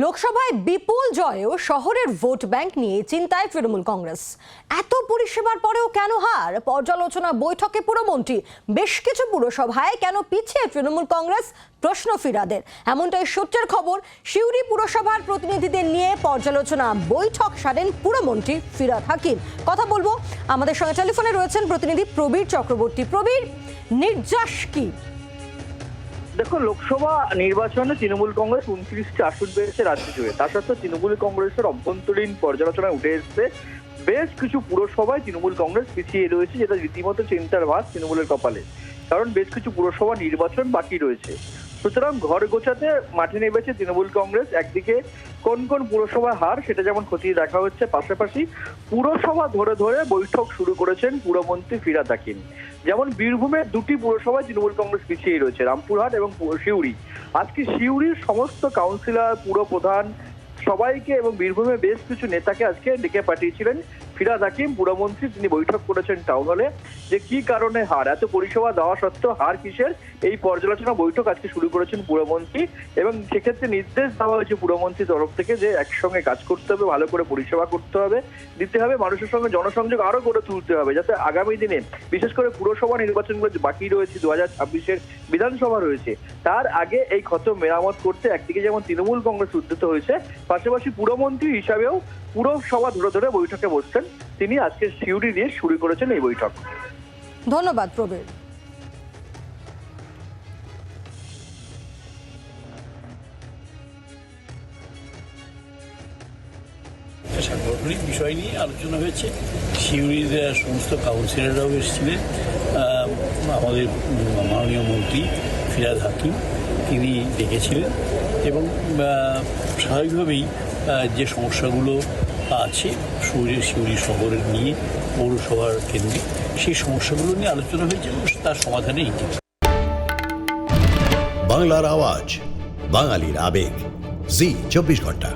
লোকসভায় বিপুল জয়েও শহরের vote bank নিয়ে চিন্তায় তৃণমূল কংগ্রেস। এত পরিষেবার পরেও কেন হার? পর্যালোচনা বৈঠকে পুরমন্ত্রী, বেশ কিছু পুরসভায় কেন পিছিয়ে তৃণমূল কংগ্রেস? প্রশ্ন ফিরাদের। এমনটাই সূত্রের খবর, সিউড়ি পুরসভার প্রতিনিধিদের নিয়ে পর্যালোচনা বৈঠক সারেন পুরমন্ত্রী ফিরাদ হাকিম। কথা বলব, আমাদের সঙ্গে টেলিফোনে রয়েছেন প্রতিনিধি প্রবীর চক্রবর্তী। প্রবীর, নির্যাস কি? দেখো লোকসভা নির্বাচনে তৃণমূল কংগ্রেস উনত্রিশটি আসন পেয়েছে রাজ্য জুড়ে। তা সত্ত্বেও তৃণমূল কংগ্রেসের অভ্যন্তরীণ পর্যালোচনায় উঠে এসছে। বেশ কিছু পুরসভায় তৃণমূল কংগ্রেস পিছিয়ে রয়েছে, যেটা রীতিমতো চিন্তার ভাস তৃণমূলের কপালে। কারণ বেশ কিছু পুরসভা নির্বাচন বাকি রয়েছে। সুতরাং ঘর গোছাতে মাঠে নেমেছে তৃণমূল কংগ্রেস। একদিকে কোন কোন পুরসভা হার, সেটা যেমন খতিয়ে দেখা হচ্ছে, পাশাপাশি পুরসভা ধরে ধরে বৈঠক শুরু করেছেন পুরমন্ত্রী ফিরাদ হাকিম যেমন বীরভূমের দুটি পুরসভায় তৃণমূল কংগ্রেস পিছিয়ে রয়েছে, রামপুরহাট এবং সিউড়ি। আজকে সিউড়ির সমস্ত কাউন্সিলর পুরপ্রধান সবাইকে এবং বীরভূমে বেশ কিছু নেতাকে আজকে ডেকে পাঠিয়েছিলেন। ফিরাদ হাকিম পুরমন্ত্রী তিনি বৈঠক করেছেন টাউন হলে যে কি কারণে হার? এত পরিষেবা দেওয়া সত্ত্বেও হার কিসের? এই পর্যালোচনা বৈঠক আজকে শুরু করেছেন পুরমন্ত্রী এবং সেক্ষেত্রে নির্দেশ দেওয়া হয়েছে পুরমন্ত্রীর তরফ থেকে যে একসঙ্গে কাজ করতে হবে, ভালো করে পরিষেবা করতে হবে, দিতে হবে, মানুষের সঙ্গে জনসংযোগ আরও গড়ে তুলতে হবে যাতে আগামী দিনে বিশেষ করে পুরসভা নির্বাচনগুলো বাকি রয়েছে, দু হাজার ছাব্বিশের বিধানসভা রয়েছে, তার আগে এই ক্ষত মেরামত করতে একদিকে যেমন তৃণমূল কংগ্রেস উদ্যত হয়েছে, পাশাপাশি পুরমন্ত্রী হিসাবেও পুরসভা ধরে ধরে বৈঠকে বসছেন। তিনি আজকে সিউড়ি দিয়ে শুরু করেছেন এই বৈঠক। ধন্যবাদ প্রবীর। সাংগঠনিক বিষয় নিয়ে আলোচনা হয়েছে। সিউড়ির সমস্ত কাউন্সিলররাও এসেছিলেন। আহ, আমাদের মাননীয় মন্ত্রী ফিরাদ হাকিম তিনি ডেকেছিলেন এবং স্বাভাবিকভাবেই যে সমস্যাগুলো আছে সিউড়ি শিউরি শহরের নিয়ে, পৌরসভার কেন্দ্রে, সেই সমস্যাগুলো নিয়ে আলোচনা হয়েছে তার সমাধানে ইঙ্গিত বাংলার আওয়াজ, বাঙালির আবেগ। জি, চব্বিশ ঘণ্টা।